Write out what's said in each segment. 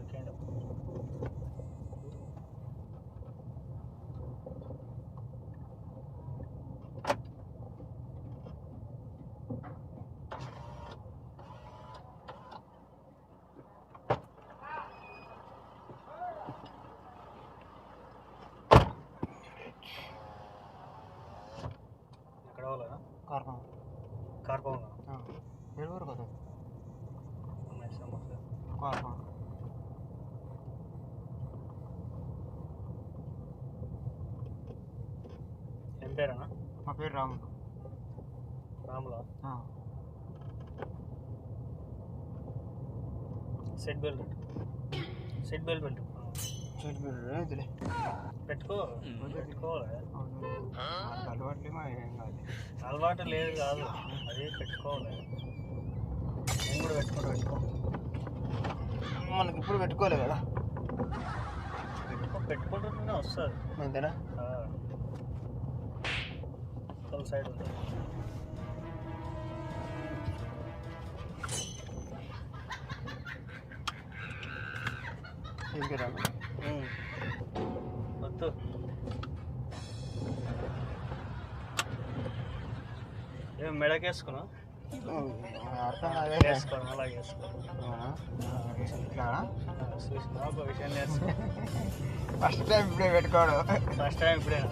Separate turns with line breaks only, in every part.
Second ఎక్కడ వాళ్ళ
కార్పం
కార్పంగా
ఏడు వరకు కదా
ఉన్నాయి సమస్య
కార్పం
పేరేనా?
మా పేరు రాములు
రాములా. సెట్ బెల్ట్ సెట్ బెల్ట్ పెట్టు.
సీట్ పేరు ఇదిలే
పెట్టుకో. పెట్టుకోవాలి?
అలవాట్లే మా ఏం కాదు
అలవాటు లేదు కాదు. అది పెట్టుకోవాలి? నేను కూడా పెట్టుకుంటా పెట్టుకో.
మనకి ఇప్పుడు పెట్టుకోలే కదా.
పెట్టుకో పెట్టుకుంటుంటేనే వస్తుంది.
అంతేనా?
తల సైడ్ ఉమ్. వద్దు. ఏం మెడకేసుకున్నా
అర్థం
అలాగే వేసుకో
ఇట్లానా
చూసిన ఒక విషయం నేర్చుకో
ఫస్ట్ టైం ఇప్పుడే పెట్టుకోవడం
ఫస్ట్ టైం ఇప్పుడేనా?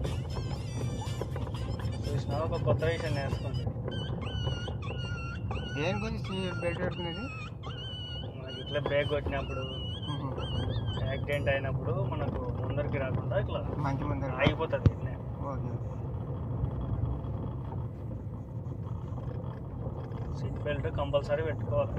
చూసిన ఒక కొత్త విషయం నేర్చుకుంది.
దేని గురించి బెల్ట్ పెట్టుకునేది
మనకి ఇట్లా బ్రేక్ కొట్టినప్పుడు యాక్సిడెంట్ అయినప్పుడు మనకు ముందరికి రాకుండా ఇట్లా
మంచి మంది
ఆగిపోతుంది.
ఓకే.
సీట్ బెల్ట్ కంపల్సరీ పెట్టుకోవాలి.